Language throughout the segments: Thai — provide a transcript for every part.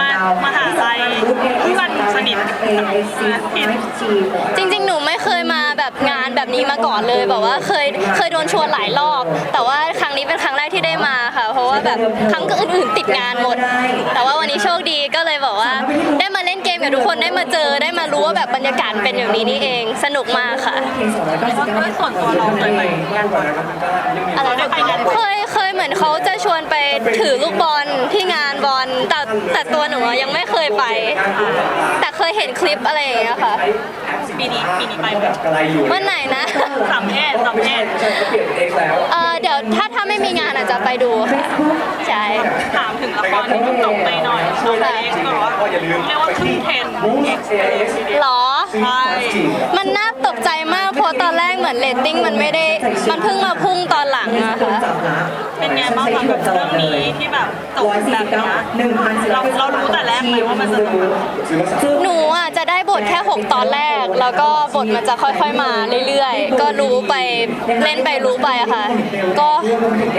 มามหาลัยเพื่อนสนิทจริงๆ หนูไม่เคยมาแบบงานแบบนี้มาก่อนเลยแบบว่าเคยเคยโดนชวนหลายรอบ แต่ว่าครั้งนี้เป็นครั้งแรกที่ได้มาค่ะ เพราะว่าแบบครั้งอื่นๆติดงานหมด แต่ว่าวันนี้โชคดีก็เลยบอกว่า ได้มาเล่น เกมกับทุกคนได้มาเจอได้มารู้ว่าแบบบรรยากาศเป็นแบบนี้นี่เอง สนุกมากค่ะด้วยส่วนตัวเราเคยไปงานบอลอะไรเคยเคยเหมือนเขาจะชวนไปถือลูกบอลที่งานบอลแต่แต่ตัวหนูอะยังไม่เคยไป แต่เคยเห็นคลิปอะไรอย่างเงี้ยค่ะ ปีนี้ปีนี้ไปไหมเมื่อไหนนะ สามเพศสามเพศ เออเดี๋ยวถ้าถ้า ไม่มีงานอาจจะไปดูค่ะใช่ ถามถึงละครที่เพิ่งจบไปหน่อยน้องเล็กก็บอกว่าเรียกว่าขึ้นเทรนด์ X หรอ ใช่มันน่าตกใจมากเพราะตอนแรกเหมือนเรตติ้งมันไม่ได้ มันเพิ่งมาพุ่งตอนหลังอะค่ะเป็นไงบ้างคะกับเรื่องนี้ที่แบบจบแบบเนี้ยเราเรารู้แต่แรกไหมว่ามันจะจบหนูอะจะได้บทแค่ 6 ตอนแรก แล้วก็บทมันจะค่อยๆมาเรื่อยๆ ก็รู้ไปเล่นไปรู้ไปอะค่ะ ก็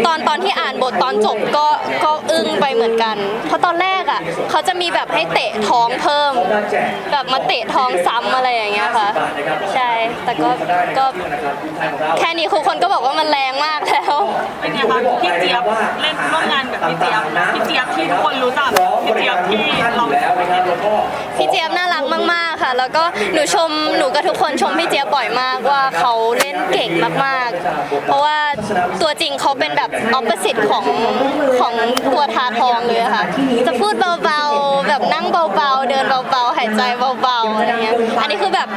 ตอนตอนที่อ่านบทตอนจบก็ก็อึ้งไปเหมือนกัน เพราะตอนแรกอะเขาจะมีแบบให้เตะท้องเพิ่ม แบบมาเตะท้องซ้ำอะไรอย่างเงี้ยค่ะใช่แต่ก็ก็แค่นี้ทุกคนก็บอกว่ามันแรงมากแล้วเป็นไง คะพี่เจี๊ยบเล่นร่วมงานกับพี่เจี๊ยบพี่เจี๊ยบที่ทุกคนรู้จักพี่เจี๊ยบที่เราพี่เจี๊ยบน่ารักมากๆค่ะ แล้วก็หนูชมหนูกับทุกคนชมพี่เจี๊ยบบ่อยมากว่าเขาเล่นเก่งมากๆ เพราะว่าตัวจริงเขาเป็นแบบออปเปอร์สิตของของตัวทาทองเลยอะค่ะ จะพูดเบาๆแบบนั่งเบาๆ เดินเบาๆหายใจเบาๆอะไรเงี้ยอันนี้คือแบบ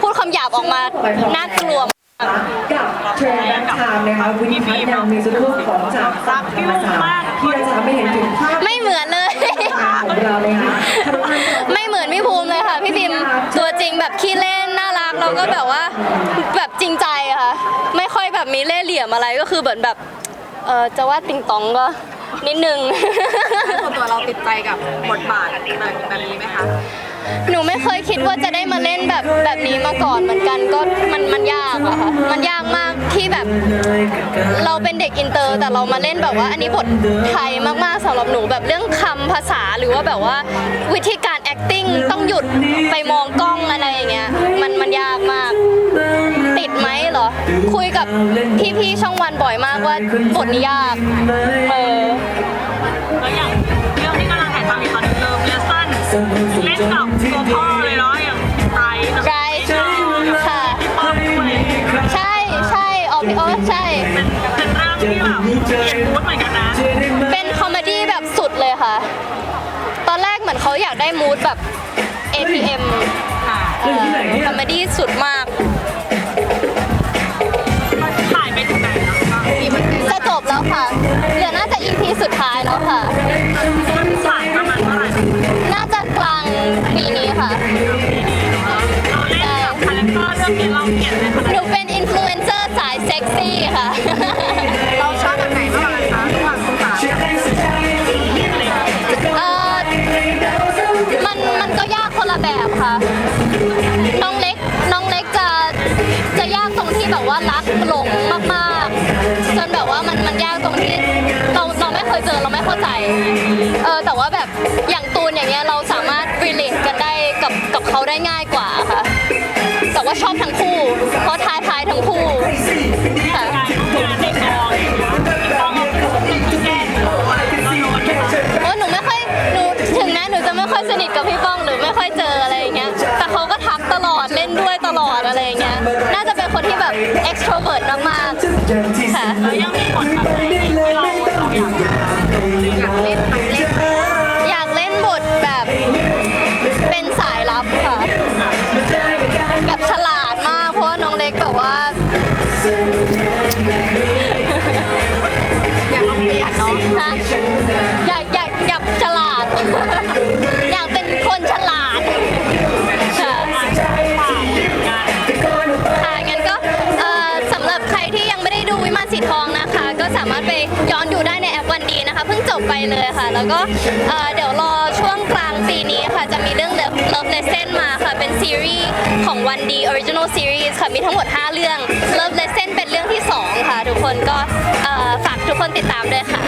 พูดคำหยาบออกมาน่ากลัว กับเทรนด์แบ็คไทม์นะคะวินิพัฒน์นามมีสุดรูปของจากศาสตร์ธรรมศาสตร์ที่เราจะทำให้เห็นถึงภาพไม่เหมือนเลย ของเราเลยค่ะทำให้ไม่เหมือนพี่ภูมิเลยค่ะ พี่พิมพ์ตัวจริงแบบขี้เล่นน่ารักแล้วก็แบบว่าแบบจริงใจอะค่ะ ไม่ค่อยแบบมีเล่ห์เหลี่ยมอะไรก็คือเหมือนแบบเออจะว่าติงตองก็นิดนึง ส่วนตัวเราติดใจกับบทบาทแบบแบบนี้ไหมคะ หนูไม่เคยคิดว่าจะได้มาเล่นแบบแบบนี้มาก่อนเหมือนกันก็มันมันยากอะค่ะมันยากมากที่แบบ เราเป็นเด็กอินเตอร์ แต่เรามาเล่นแบบว่า อันนี้บทไทยมากๆสำหรับหนูแบบเรื่องคำภาษาหรือว่าแบบว่าวิธีการ acting ต้องหยุดไปมองกล้องอะไรอย่างเงี้ยมันมันยากมาก ติดไหมเหรอ คุยกับพี่ๆช่องวันบ่อยมากว่าบทนี้ยากเออ เลสซันเล่นกับตัวพ่อเลยเนาะอย่างไบรท์ไรค่ะเปิ้ลด้วยใช่ใช่ออฟโอใช่เป็นเรื่องที่แบบเขียนมูดเหมือนกันนะเป็นคอมเมดี้แบบสุดเลยค่ะ ตอนแรกเหมือนเขาอยากได้มูดแบบ ATM เออคอมเมดี้สุดมากถ่ายไปถึงไหนแล้วคะจะจบแล้วค่ะ เหลือน่าจะ EP สุดท้ายแล้วค่ะ ถ่ายประมาณ ละแบบค่ะ น้องเล็กน้องเล็กจะจะยากตรงที่แบบว่ารักหลงมากๆ จนแบบว่ามันมันยากตรงที่เราเราไม่เคยเจอเราไม่เข้าใจเออแต่ว่าแบบอย่างตูนอย่างเงี้ยเราสามารถรีเลทกันได้กับกับเขาได้ง่ายกว่าค่ะแต่ว่าชอบทั้งคู่ กับพี่ป้องหรือไม่ค่อยเจออะไรอย่างเงี้ย แต่เขาก็ทักตลอดเล่นด้วยตลอดอะไรอย่างเงี้ย น่าจะเป็นคนที่แบบ extrovert มากๆค่ะ แล้วยังมีบทแบบไหนที่เราเราอยากอยากเล่นทำเล่นไหมอยากเล่นบทแบบเป็นสายลับค่ะ แบบฉลาดมาก เพราะว่าน้องเล็กแบบว่า อยากลองเปลี่ยนเนาะ อยากอยากอยากฉลาด ก็สามารถไปย้อนดูได้ในแอปวันดีนะคะเพิ่งจบไปเลยค่ะ แล้วก็เอ่อเดี๋ยวรอช่วงกลางปีนี้ค่ะ จะมีเรื่อง Love Love Lesson มาค่ะ เป็นซีรีส์ของวันดี Original Series ค่ะ มีทั้งหมด 5 เรื่อง Love Lesson เป็นเรื่องที่ 2 ค่ะ ทุกคนก็เอ่อฝากทุกคนติดตามด้วยค่ะ